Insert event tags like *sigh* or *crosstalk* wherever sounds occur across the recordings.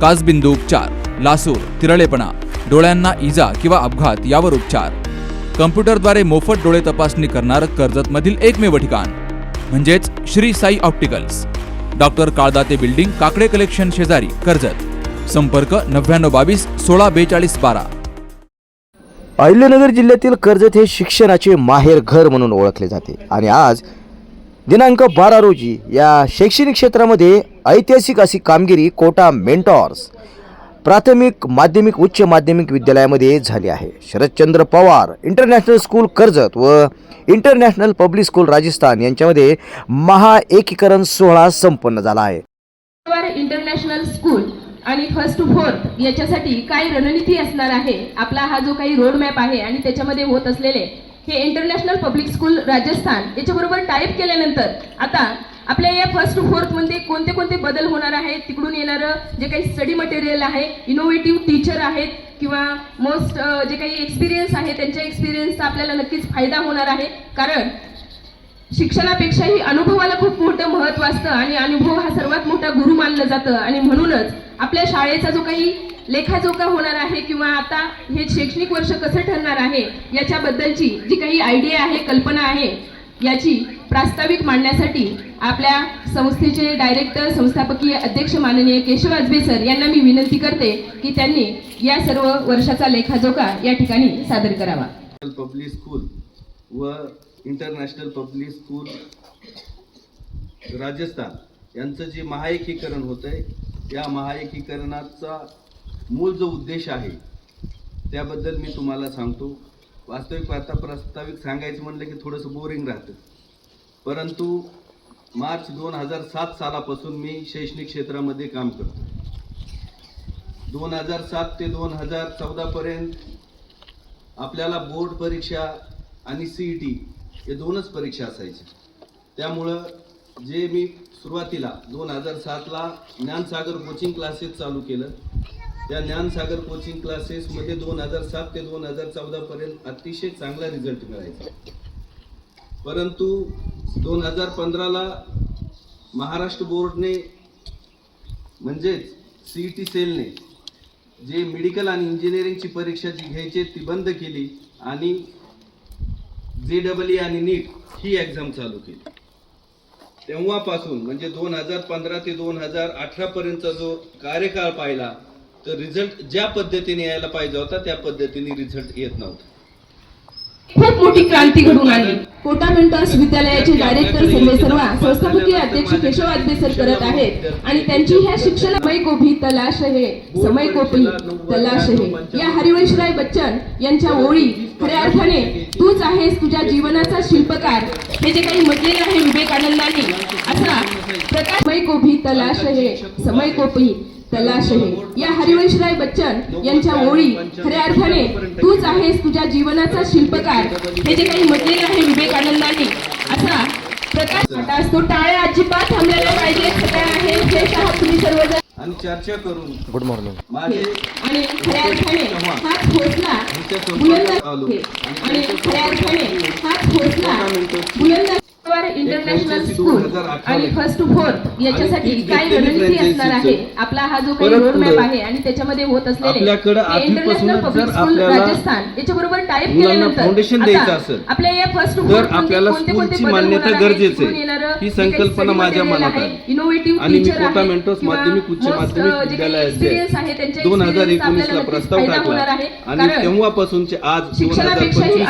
काचबिंदू उपचार लासूर तिरळेपणा डोळ्यांना इजा किंवा अपघात यावर उपचार. कम्प्युटरद्वारे मोफत डोळे तपासणी करणारं कर्जतमधील एकमेव ठिकाण. म्हणजेच Shri Sai opticals. Doctor Kaldate building Kakade collection शेजारी कर्जत. संपर्क नव्याण्णव बावीस सोळा बेचाळीस बारा. अहिल्यानगर जिल्ह्यातील कर्जत हे शिक्षणाचे माहेर घर म्हणून ओळखले जाते आणि आज दिनांक बारा रोजी या शैक्षणिक क्षेत्रामध्ये ऐतिहासिक अशी कामगिरी कोटा मेंटॉर्स प्राथमिक माध्यमिक उच्च माध्यमिक विद्यालयामध्ये झाली आहे. शरदचंद्र पवार इंटरनॅशनल स्कूल कर्जत व इंटरनॅशनल पब्लिक स्कूल राजस्थान यांच्यामध्ये महाएकीकरण सोहळा संपन्न झाला आहे. इंटरनॅशनल स्कूल आणि फर्स्ट टू फोर्थ याच्यासाठी काय रणनीती असणार आहे? आपला हा जो काही रोड मॅप आहे आणि त्याच्यामध्ये होत असलेले हे इंटरनॅशनल पब्लिक स्कूल राजस्थान याच्याबरोबर टाईप केल्यानंतर आता आपल्या या फर्स्ट फोर्थमध्ये कोणते कोणते बदल होणार आहेत? तिकडून येणारं जे काही स्टडी मटेरियल आहे इनोव्हेटिव्ह टीचर आहेत किंवा मोस्ट जे काही एक्सपिरियन्स आहे त्यांच्या एक्सपिरियन्सचा आपल्याला नक्कीच फायदा होणार आहे. कारण शिक्षणापेक्षाही अनुभवाला खूप मोठं महत्त्व असतं आणि अनुभव हा सर्वात मोठा गुरु मानलं जातं. आणि म्हणूनच आपल्या शाळेचा जो काही लेखाजोखा होणार आहे किंवा आता हे शैक्षणिक वर्ष कसं ठरणार आहे याच्याबद्दलची जी काही आयडिया आहे कल्पना आहे याची प्रास्ताविक मांडण्यासाठी आपल्या संस्थेचे डायरेक्टर संस्थापकीय अध्यक्ष माननीय केशव आजबे सर यांना मी विनंती करते की त्यांनी या सर्व वर्षाचा लेखाजोखा या ठिकाणी सादर करावा. पब्लिक स्कूल व इंटरनॅशनल पब्लिक स्कूल राजस्थान यांचं जे महाएकीकरण होतं आहे या महाएकीकरणाचा मूळ जो उद्देश आहे त्याबद्दल मी तुम्हाला सांगतो. वास्तविक आता प्रस्ताविक सांगायचं म्हणलं की थोडंसं बोरिंग राहतं. परंतु मार्च दोन हजार सात सालापासून मी शैक्षणिक क्षेत्रामध्ये काम करतो. दोन हजार सात ते दोन हजार चौदापर्यंत आपल्याला बोर्ड परीक्षा आणि सी ई टी हे दोनच परीक्षा असायच्या त्यामुळं जे मी सुरुवातीला दोन हजार सातला ज्ञानसागर कोचिंग क्लासेस चालू केलं. त्या ज्ञानसागर कोचिंग क्लासेसमध्ये दोन हजार सात ते दोन हजार चौदापर्यंत अतिशय चांगला रिझल्ट मिळायचा. परंतु दोन हजार पंधराला महाराष्ट्र बोर्डने म्हणजेच सी ई टी सेलने जे मेडिकल आणि इंजिनिअरिंगची परीक्षा जी घ्यायची ती बंद केली आणि जे डबल ई आणि नीट ही एक्झाम चालू केली. तेव्हापासून म्हणजे दोन हजार पंधरा ते दोन हजार अठरापर्यंतचा जो कार्यकाळ पाहिला तर रिझल्ट ज्या पद्धतीने यायला पाहिजे होता त्या पद्धतीने रिझल्ट येत नव्हता. खूप मोठी क्रांती घडून आणली कोटा मेंटर्स विद्यालयाचे डायरेक्टर सर्वे सर्वा संस्थापकीय अध्यक्ष केशव आजबे सर करत आहेत. आणि त्यांची ह्या शिक्षण समय को भी तलाश है समय भी तलाश है या हरिवंशराय बच्चन यांच्या ओळी खऱ्या अर्थाने तूच आहेस तुझ्या जीवनाचा शिल्पकार. हे जे काही म्हटलेलं आहे विवेकानंदांनी असा प्रकाश समय को भी तलाश है समय को भी तलाश है या हरिवंशराय बच्चन यांच्या ओळी खऱ्या अर्थाने तूच आहेस तुझ्या जीवनाचा शिल्पकार. हे जे काही म्हटलेलं आहे विवेकानंदांनी असा प्रकाश असतो. टाळ्या अजिबात थांबलेल्या पाहिजे आहे. फ्रेश आहात तुम्ही सर्वजण. आणि चर्चा करून गुड मॉर्निंग माझे आणि खऱ्या अर्थाने हाच भोसला बुलंद आहे. आणि खऱ्या अर्थाने हाच भोसला बुलंद इंटरनॅशनल स्कूल आणि फर्स्ट टू फोर्थ याच्यासाठी काय रणनीती असणार आहे? आपला हा जो काही परत रोड मॅप पुढे आहे आणि त्याच्यामध्ये होत असलेले इंटरनॅशनल पब्लिक स्कूल राजस्थान याच्याबरोबर टाईप केल्यानंतर आपल्या या फर्स्ट टू तर आपल्याला स्कूलची मान्यता गरजेची. ही संकल्पना माझ्या मनात आहे. इनोव्हेटिव्ह आणि मी कोटा मेंटोस माध्यमिक उच्च माध्यमिक विद्यालयात दोन हजार एकोणीस ला प्रस्ताव टाकला. आणि तेव्हापासूनचे आज दोन हजार पंचवीस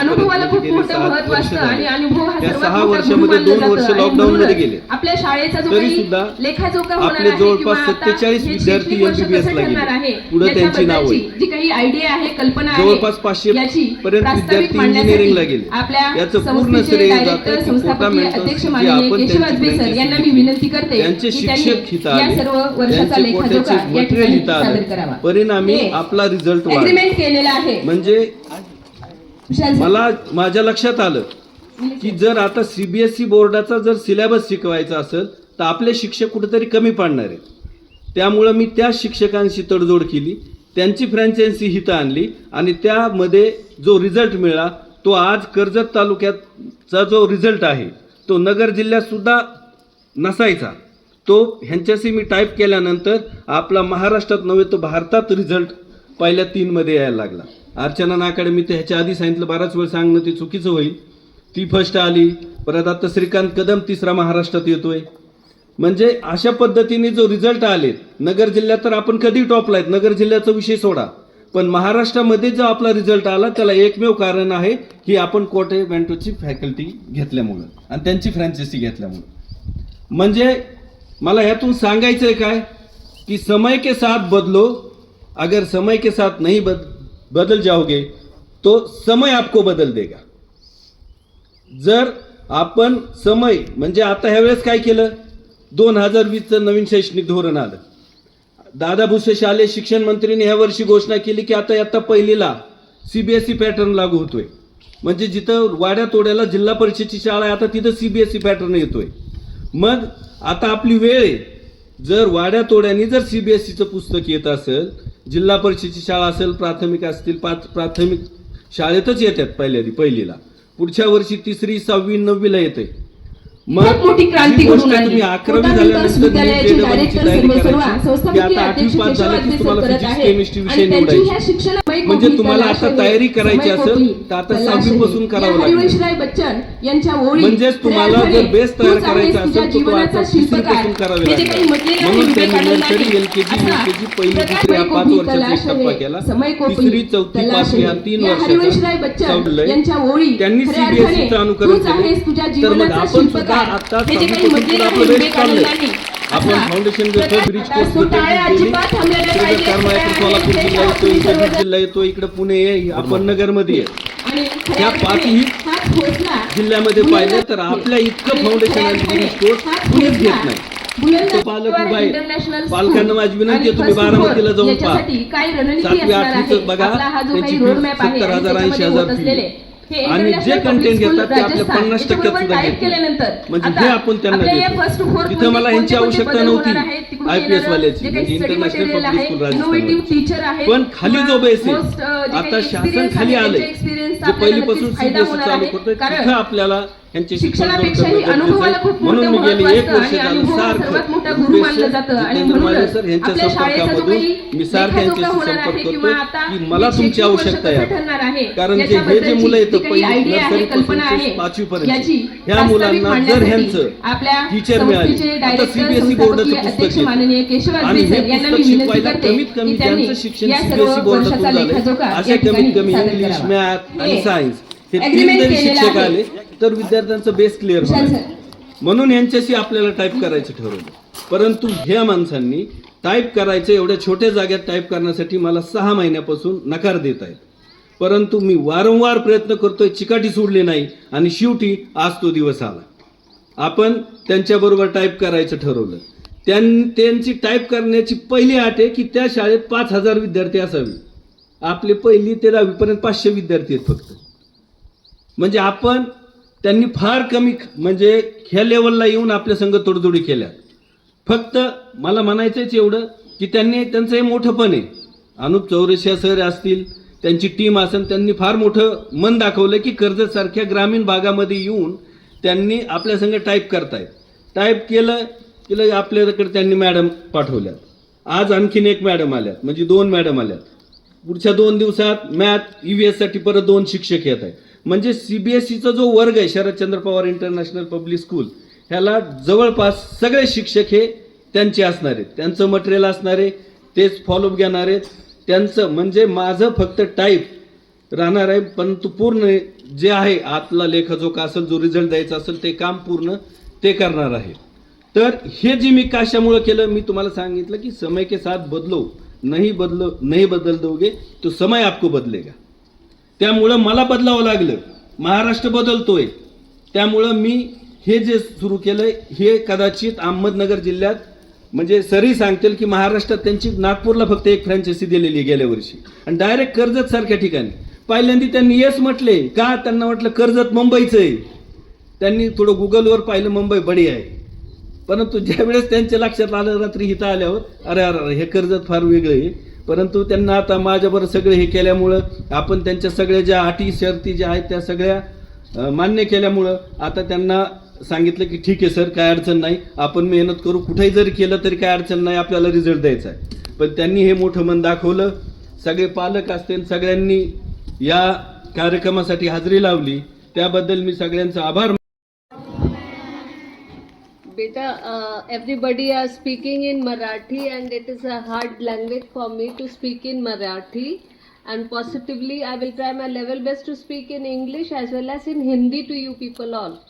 सहा महत्त्व वर्ष असतं आणि झाले. अनुभव हा त्या सर्वात सहा मोठा वर्षामध्ये दोन मानलं वर्ष जातं आणि लॉकडाऊन मध्ये म्हणूनच गेले. आपल्या शाळेचा जो तरी काही सुद्धा लेखाजोखा होणार आपले आहे जवळपास किंवा आता 47 हे विद्यार्थी वर्ष MBBS कसं ला गेले. आहे, पुढं त्यांची नावं याच्याबद्दलची जी काही आयडिया आहे कल्पना आहे जवळपास 500 याची पर्यंत प्रास्ताविक विद्यार्थी मांडण्यासाठी इंजिनिअरिंगला गेले. आपल्या याचं पूर्ण संस्थेचे श्रेय जातं डायरेक्टर की संस्थापकीय कोटा मेंटर्स अध्यक्ष जे माननीय आपण केशव त्यांची अजबे सर franchise यांना मी घेतली. विनंती करते त्यांचे की त्यांनी शिक्षक हिथं या आले सर्व वर्षाचा त्यांचे लेखाजोखा कोट्याचे या मटेरियल ठिकाणी इथं सादर आलं करावा परिणामी हे आपला रिझल्ट वाढला अग्रीमेंट केलेला आहे म्हणजे. मला माझ्या लक्षात आलं की जर आता सीबीएसई बोर्डाचा जर सिलेबस शिकवायचा असेल तर आपले शिक्षक कुठेतरी कमी पडणार आहेत. त्यामुळं मी त्या शिक्षकांशी तडजोड केली त्यांची फ्रँचायझी हिथं आणली आणि त्यामध्ये जो रिझल्ट मिळाला तो आज कर्जत तालुक्याचा जो रिझल्ट आहे तो नगर जिल्ह्यात सुद्धा नसायचा. तो ह्यांच्याशी मी टाईप केल्यानंतर आपला महाराष्ट्रात नव्हे तर भारतात रिझल्ट पहिल्या तीनमध्ये यायला लागला. अर्चना नाकाडे मी तर ह्याच्या आधी सांगितलं बराच वेळ सांगणं ते चुकीचं होईल. ती फर्स्ट आली. परत आता श्रीकांत कदम तिसरा महाराष्ट्रात येतोय. म्हणजे अशा पद्धतीने जो रिझल्ट आले नगर जिल्ह्यात तर आपण कधी टॉपला आहेत? नगर जिल्ह्याचा विषय सोडा. पण महाराष्ट्रामध्ये जो आपला रिझल्ट आला त्याला एकमेव कारण आहे की आपण कोटे मेंटोची फॅकल्टी घेतल्यामुळं आणि त्यांची फ्रँचायसी घेतल्यामुळं. म्हणजे मला ह्यातून सांगायचं आहे काय? की समय के साथ बदलो. अगर समय के साथ नाही बद, बदल जाओगे तो समय आपको बदल देगा। जर आपण समय म्हणजे आता ह्यावेळेस काय केलं? दोन हजार वीसचं नवीन शैक्षणिक धोरण आलं. दादा भुसे शालेय शिक्षण मंत्रीने ह्या वर्षी घोषणा केली की आता आता पहिलीला सीबीएसई पॅटर्न लागू होतोय. म्हणजे जिथं वाड्या तोड्याला जिल्हा परिषदेची शाळा आहे आता तिथं सीबीएसई पॅटर्न येतोय. मग आता आपली वेळ आहे. जर वाड्या तोड्याने जर सीबीएसईचं पुस्तक येत असेल जिल्हा परिषदची शाळा असेल प्राथमिक असतील पाच प्राथमिक शाळेतच येतात पहिल्या पहिलीला पुढच्या वर्षी तिसरी सहावी नववीला येते खूप मोठी क्रांती घडून आणली. अकरावी झाल्यानंतर आता आठवी पास झालं की तुम्हाला फिजिक्स. केमिस्ट्री विषय निवडायचे म्हणजे तुम्हाला आता तयारी करायची असेल तर आता कला सहावीपासून शैली. करावं लागेल. बच्चन यांच्या ओळी म्हणजेच तुम्हाला जर बेस तयार करायचा असेल तर आता शिल्पकार. तिसरीपासून करावे जे काही लागेल. म्हणून त्यांनी नर्सरी एलकेजी युकेजी पहिली दुसरी पाच वर्षाचा एक टप्पा केला तिसरी चौथी पाचवी हा. तीन या हरिवंशराय वर्षाचा त्यांनी सीबीएसईचं अनुकरण केलं तर मग आपण सुद्धा. आता म्हटलेलं आहे आपलं बेस चाललंय आपण फाउंडेशन प्रकाश- ब्रिज. कारमाळ्यातून सोलापूर जिल्हा येतो इंद्रपूर जिल्हा येतो इकडे पुणे आहे आपण नगरमध्ये या. पाचही जिल्ह्यामध्ये पाहिलं तर आपल्या इतकं फाउंडेशन आणि डिग्री कोर्स कुणीच घेत नाही. पालक उभा आहे. पालकांना माझी विनंती आहे, तुम्ही बारामतीला जाऊन पहा. काय रणनीती सातवी आठवीचं आहे. बघा, आपला हा जो त्यांची काही फी. रोड मॅप आहे 70,000, आणि त्याच्यामध्ये 80,000 होत असलेले आणि जे इंटरनॅशनल पब्लिक स्कूल घेतात ते आपल्या 50% याच्याबरोबर सुद्धा म्हणजे हे आपण त्यांना देतो. तिथं मला ह्यांची आवश्यकता नव्हती. IPS वाल्याची, जे काही म्हणजे Public आहे School राजस्थान वाल्याची. पण खाली जो बेस आहे, आता शासन खाली आलंय. जे पहिलीपासून सीबीएसई चालू. करतोय तिथं आपल्याला यांचे शिक्षणापेक्षाही अनुभवाला खूप मोठं म्हणून मी गेली महत्त्व एक असतं आणि झालं अनुभव सर्वात मोठा गुरु मानलं जातं आणि म्हणूनच आपल्या शाळेचा जो काही लेखाजोखा होणार आहे किंवा आता की मला तुमची आवश्यकता ठरणार आहे कारण जे हे जे मुलं येतं आयडिया आहे कल्पना आहे याची ह्या मुलांना जर ह्यांचं आपल्या टीचर मिळाली आता सीबीएसई बोर्डाचं पुस्तक. माननीय केशव आणि सर यांना पुस्तक मी विनंती शिकवायला करते कमीत कमी ज्यांचं शिक्षण सीबीएसई बोर्डातून लेखाजोखा अशा कमीत कमी इंग्लिश. मॅथ आणि सायन्स हे तीन जरी शिक्षक. आले तर विद्यार्थ्यांचा बेस क्लिअर. म्हणून यांच्याशी आपल्याला टाईप करायचं ठरवलं. परंतु ह्या माणसांनी टाईप करायचं एवढ्या छोट्या जाग्यात टाईप करण्यासाठी मला सहा महिन्यापासून नकार देत आहेत. परंतु मी वारंवार प्रयत्न करतोय चिकाटी सोडली नाही आणि शेवटी आज तो दिवस आला. आपण त्यांच्याबरोबर टाईप करायचं ठरवलं. त्यां त्यांची टाईप करण्याची पहिली अट आहे की त्या शाळेत पाच हजार विद्यार्थी असावे. आपले पहिली ते दहावीपर्यंत पाचशे विद्यार्थी आहेत फक्त. म्हणजे आपण त्यांनी फार कमी म्हणजे ह्या लेवलला येऊन आपल्या संघ तोडजोडी केल्या. फक्त मला म्हणायचंच एवढं की त्यांनी त्यांचं हे मोठंपण आहे. अनुप चौरसिया सर असतील त्यांची टीम असेल त्यांनी फार मोठं मन दाखवलं की कर्जतसारख्या ग्रामीण भागामध्ये येऊन त्यांनी आपल्या संघ टाईप करतायत. टाईप केलं की आपल्याकडे त्यांनी मॅडम पाठवल्यात. आज आणखीन एक मॅडम आल्यात म्हणजे दोन मॅडम आल्यात. पुढच्या दोन दिवसात मॅथ ई व्ही एससाठी परत दोन शिक्षक येत आहेत. म्हणजे सीबीएसईचा जो वर्ग आहे Sharadchandra Pawar international public school ह्याला जवळपास सगळे शिक्षक हे त्यांचे असणार आहेत. त्यांचं मटेरियल असणार आहे तेच फॉलोअप घेणार आहेत. त्यांचं म्हणजे माझं फक्त टाईप राहणार आहे परंतु पूर्ण जे आहे आतला लेखाजोखा असेल जो रिझल्ट द्यायचा असेल ते काम पूर्ण ते करणार आहे. तर हे जे मी कशामुळं केलं मी तुम्हाला सांगितलं की समय के साथ बदलो नाही बदलो नाही बदल दोगे तो समय आपको बदलेगा. त्यामुळं मला बदलावं लागलं. महाराष्ट्र बदलतोय. त्यामुळं मी हे जे सुरू केलंय हे कदाचित अहमदनगर जिल्ह्यात म्हणजे सरी सांगतील की महाराष्ट्रात त्यांची नागपूरला फक्त एक फ्रँचायसी दिलेली गेल्या वर्षी. आणि डायरेक्ट कर्जत सारख्या ठिकाणी. पहिल्यांदा त्यांनी येस म्हटले. का? त्यांना म्हटलं कर्जत मुंबईचं आहे. त्यांनी थोडं गुगलवर पाहिलं मुंबई बडी आहे. परंतु ज्यावेळेस त्यांच्या लक्षात आलं रात्री इथं आल्यावर अरे अरे अरे, हे कर्जत फार वेगळं आहे. परंतु त्यांना आता माझ्याबरोबर सगळे हे केल्यामुळं आपण त्यांच्या सगळ्या ज्या अटी शर्ती ज्या आहेत त्या सगळ्या मान्य केल्यामुळं आता त्यांना सांगितलं की ठीक आहे सर काय अडचण नाही. आपण मेहनत करू. कुठेही जरी केलं तरी काय अडचण नाही. आपल्याला रिझल्ट द्यायचा आहे. पण त्यांनी हे मोठं मन दाखवलं. सगळे पालक असतील सगळ्यांनी या कार्यक्रमासाठी हजेरी लावली. त्याबद्दल मी सगळ्यांचा आभार Beta, uh, everybody are speaking in Marathi and it is a hard language for me to speak in Marathi. And positively, I will try my level best to speak in English as well as in Hindi to you people all.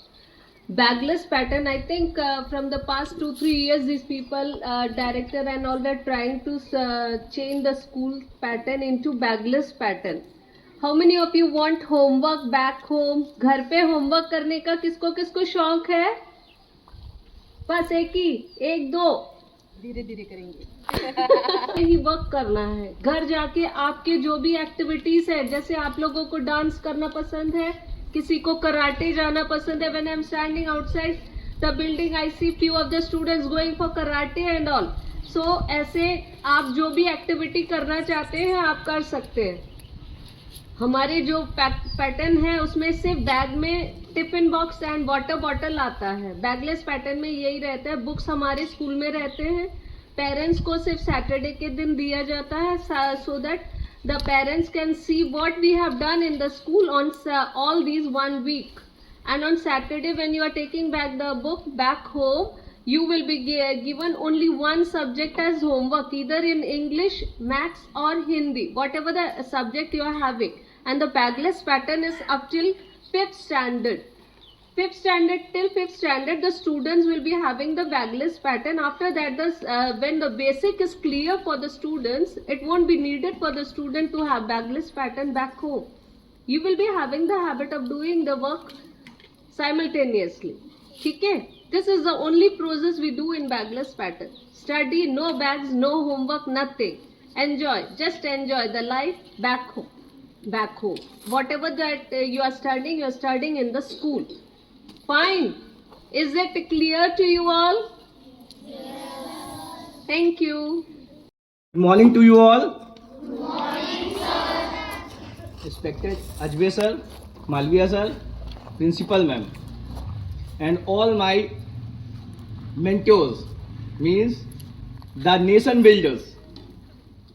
Bagless pattern, I think uh, from the past two, three years, these people, uh, director and all were trying to uh, change the school pattern into bagless pattern. How many of you want homework back home? घर पे homework करने का किसको किसको शौक है बस एक ही एक दो। धीरे धीरे करेंगे। *laughs* ही वर्क करना है। घर जाके आपके जो भी एक्टिविटीज़ है जैसे आप लोगों को डांस करना पसंद है किसी को कराटे जाना पसंद है when I am standing outside the building I see few of the students going for karate and all so ऐसे आप जो भी एक्टिविटी करना चाहते हैं आप कर सकते हैं। हमारे जो पैटर्न है, उसमें सिर्फ़ बैग में tiffin box and water bottle आता है। बैगलेस पैटर्न में यही रहता है। बुक्स हमारे स्कूल में रहते हैं। पेरेंट्स को सिर्फ़ सैटरडे के दिन दिया जाता है, so that the parents can see what we have done in the school on all these one week and on Saturday when you are taking back the book back home you will be given only one subject as homework इधर in English maths और Hindi whatever the subject you are having and the bagless pattern is up till fifth standard. Fifth standard till fifth standard the students will be having the bagless pattern. After that the uh, when the basic is clear for the students it won't be needed for the student to have bagless pattern back home. You will be having the habit of doing the work simultaneously. Okay? This is the only process we do in bagless pattern. Study no bags no homework nothing. Enjoy. Just enjoy the life back home back home whatever that uh, you are studying you are studying in the school fine is it clear to you all Yes. thank you Good morning to you all. Good morning, sir. Respected Ajbe sir, Malviya sir, principal ma'am, and all my mentors, means the nation builders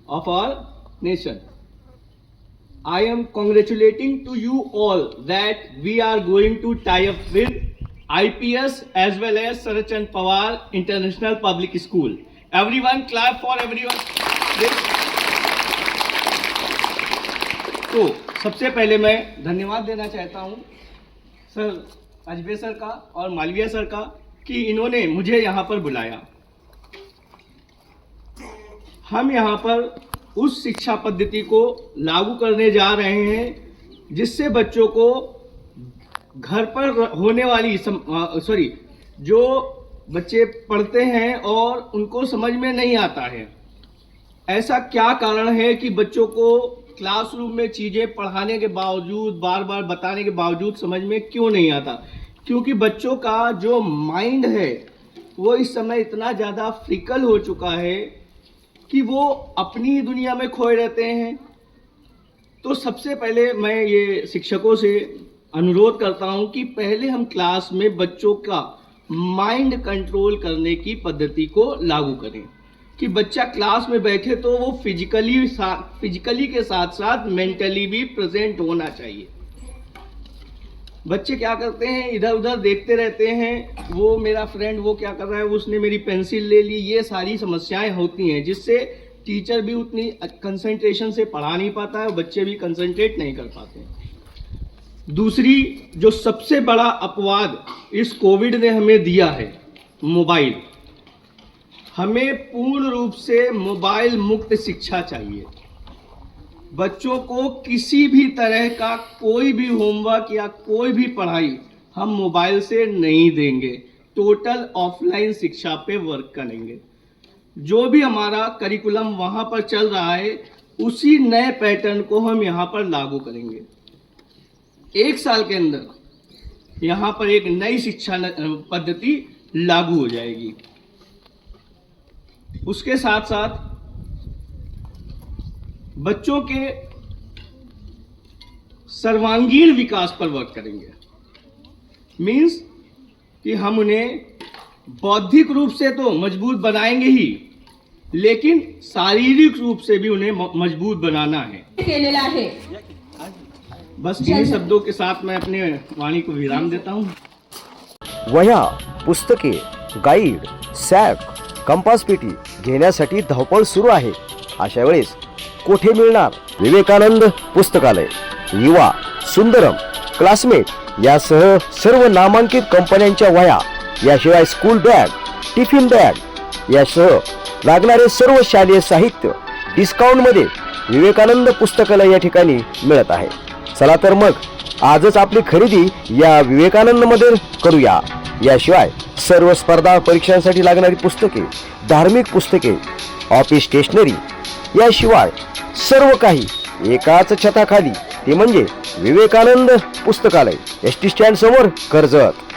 of our nation. I am congratulating to you all that we are going to tie up with IPS as well as Sarachand Pawar International Public School. Everyone clap for everyone. तो सबसे पहले मैं धन्यवाद देना चाहता हूँ sir अजबे sir का और मालविया सर का कि इन्होंने मुझे यहाँ पर बुलाया हम यहाँ पर उस शिक्षा पद्धति को लागू करने जा रहे हैं, जिससे बच्चों को घर पर होने वाली सॉरी जो बच्चे पढ़ते हैं और उनको समझ में नहीं आता है। ऐसा क्या कारण है कि बच्चों को क्लासरूम में चीज़ें पढ़ाने के बावजूद बार बार बताने के बावजूद समझ में क्यों नहीं आता? क्योंकि बच्चों का जो माइंड है, वो इस समय इतना ज़्यादा फ्रिकल हो चुका है कि वो अपनी दुनिया में खोए रहते हैं। तो सबसे पहले मैं ये शिक्षकों से अनुरोध करता हूँ कि पहले हम क्लास में बच्चों का माइंड कंट्रोल करने की पद्धति को लागू करें। कि बच्चा क्लास में बैठे तो वो फिजिकली फिजिकली के साथ साथ मेंटली भी प्रेजेंट होना चाहिए। बच्चे क्या करते हैं? इधर उधर देखते रहते हैं। वो मेरा फ्रेंड वो क्या कर रहा है? उसने मेरी पेंसिल ले ली। ये सारी समस्याएँ होती हैं, जिससे टीचर भी उतनी कंसंट्रेशन से पढ़ा नहीं पाता है बच्चे भी कंसंट्रेट नहीं कर पाते दूसरी, जो सबसे बड़ा अपवाद इस कोविड ने हमें दिया है मोबाइल हमें पूर्ण रूप से मोबाइल मुक्त शिक्षा चाहिए। बच्चों को किसी भी तरह का कोई भी होमवर्क या कोई भी पढ़ाई हम मोबाइल से नहीं देंगे। टोटल ऑफलाइन शिक्षा पे वर्क करेंगे। जो भी हमारा करिकुलम वहाँ पर चल रहा है, उसी नए पैटर्न को हम यहाँ पर लागू करेंगे। एक साल के अंदर यहाँ पर एक नई शिक्षा पद्धति लागू हो जाएगी। उसके साथ साथ बच्चों के सर्वांगीण विकास पर वर्क करेंगे। मीन्स कि हम उन्हें बौद्धिक रूप से तो मज़बूत बनाएँगे ही लेकिन शारीरिक रूप से भी उन्हें मज़बूत बनाना है। केलेलं आहे बस इन्हीं शब्दों के साथ मैं अपने वाणी को विराम देता हूँ। वह्या पुस्तके गाईड सॅक कंपास पेटी घेण्यासाठी धावपळ सुरू आहे. अशा वेळेस कोठे मिळणार? विवेकानंद पुस्तकालय. युवा सुंदरम क्लासमेट यासह सर्व नामांकित कंपन्यांच्या वया याशिवाय स्कूल बॅग टिफिन बॅग यासह लागणारे सर्व शालेय साहित्य डिस्काउंटमध्ये विवेकानंद पुस्तकालय या ठिकाणी मिळत आहे. चला तर मग आजच आपली खरेदी या विवेकानंदमध्ये करूया. याशिवाय सर्व स्पर्धा परीक्षांसाठी लागणारी पुस्तके धार्मिक पुस्तके ऑफिस स्टेशनरी याशिवाय सर्व काही एकाच छताखाली. ते म्हणजे विवेकानंद पुस्तकालय. एस टी स्टँड समोर कर्जत.